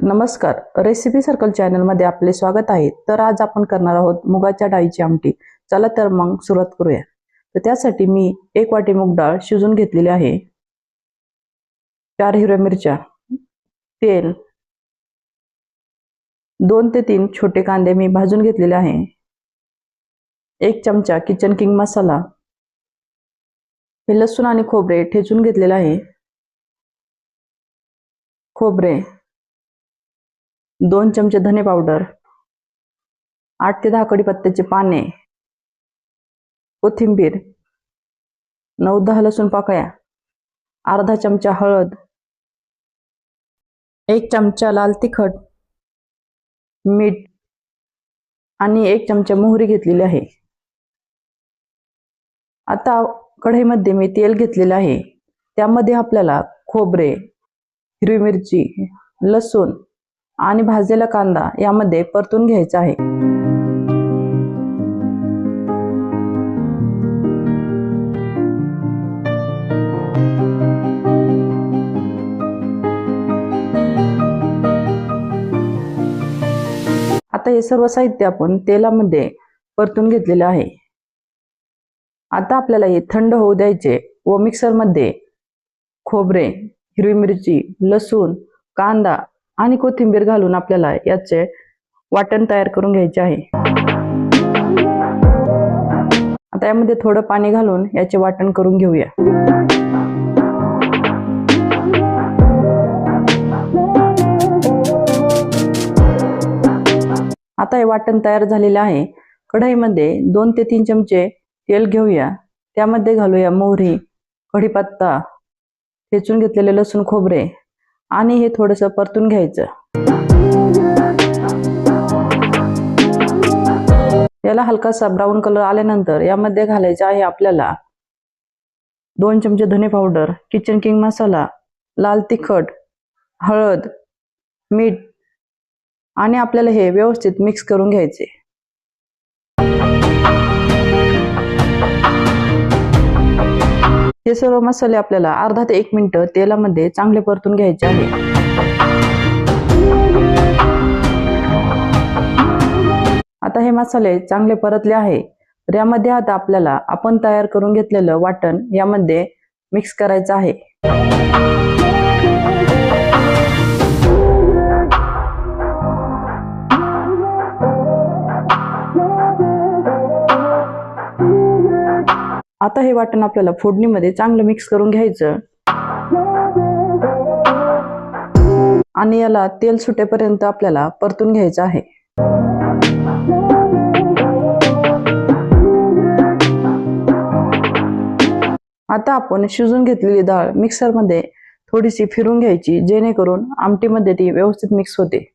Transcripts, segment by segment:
नमस्कार. Recipe circle चॅनलमध्ये आपले स्वागत आहे. तर आज आपण करणार आहोत मुगाच्या डाळीची आमटी. चला तर मग सुरुवात करूया. तर त्यासाठी मी एक वाटी मूग डाळ शिजून घेतलेली आहे. चार हिरव्या मिरच्या तेल दोन ते तीन छोटे कांदे मी भाजून घेतलेले आहे. एक चमचा किचन किंग मसाला. हे लसूण आणि खोबरे ठेचून घेतलेले आहे. खोबरे दोन चमचे धने पावडर आठ ते दहा कडीपत्त्याचे पाने कोथिंबीर नऊ दहा लसूण पाकळ्या अर्धा चमचा हळद एक चमचा लाल तिखट मीठ आणि एक चमचा मोहरी घेतलेली आहे. आता कढईमध्ये मी तेल घेतलेलं आहे. त्यामध्ये आपल्याला खोबरे हिरवी मिरची लसूण आणि भाजलेला कांदा यामध्ये परतून घ्यायचा आहे. आता हे सर्व साहित्य आपण तेलामध्ये परतून घेतलेले आहे. आता आपल्याला हे थंड होऊ द्यायचे व मिक्सरमध्ये खोबरे हिरवी मिरची लसूण कांदा आणि कोथिंबीर घालून आपल्याला याचे वाटण तयार करून घ्यायचे आहे. आता यामध्ये थोडं पाणी घालून याचे वाटण करून घेऊया. आता हे वाटण तयार झालेले आहे. कढईमध्ये दोन ते तीन चमचे तेल घेऊया. त्यामध्ये घालूया मोहरी कढीपत्ता ठेचून घेतलेले लसूण खोबरे आणि हे थोडंसं परतून घ्यायचं. याला हलकासा ब्राऊन कलर आल्यानंतर यामध्ये घालायचं आहे आपल्याला दोन चमचे धने पावडर किचन किंग मसाला लाल तिखट हळद मीठ आणि आपल्याला हे व्यवस्थित मिक्स करून घ्यायचे. हे सर्व मसाले आपल्याला अर्धा ते एक मिनिट तेलामध्ये चांगले परतून घ्यायचे आहे. आता हे मसाले चांगले परतले आहे. तर यामध्ये आता आपल्याला आपण तयार करून घेतलेलं वाटण यामध्ये मिक्स करायचं आहे. आता हे वाटण आपल्याला फोडणीमध्ये चांगलं मिक्स करून घ्यायचं. आणि याला तेल सुटेपर्यंत आपल्याला परतून घ्यायचं आहे. आता आपण शिजून घेतलेली डाळ मिक्सरमध्ये थोडीशी फिरून घ्यायची जेणेकरून आमटीमध्ये ती व्यवस्थित मिक्स होते.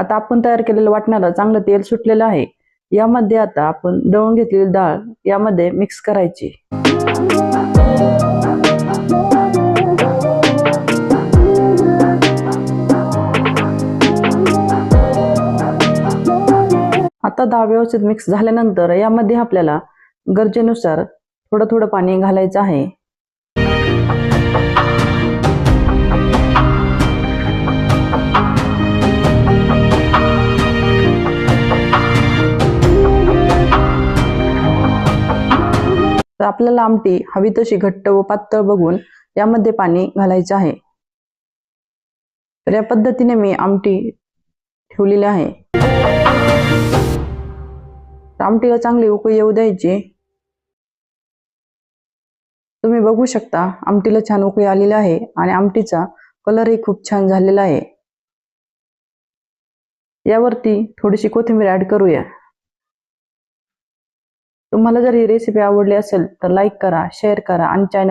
आता आपण तयार केलेलं वाटणाला चांगलं तेल सुटलेलं आहे. यामध्ये आता आपण दळून घेतलेली डाळ यामध्ये मिक्स करायची. आता डाळ व्यवस्थित मिक्स झाल्यानंतर यामध्ये आपल्याला गरजेनुसार थोडं थोडं पाणी घालायचं आहे. तर आपल्याला आमटी हवी तशी घट्ट व पातळ बघून यामध्ये पाणी घालायचं आहे. तर या पद्धतीने मी आमटी ठेवलेली आहे. आमटीला चांगली उकळी येऊ द्यायची. तुम्ही बघू शकता आमटीला छान उकळी आलेली आहे आणि आमटीचा कलरही खूप छान झालेला आहे. यावरती थोडीशी कोथिंबीर ऍड करूया. तुम्हाला जर ही रेसिपी आवडली असेल तर लाईक करा शेअर करा आणि चॅनल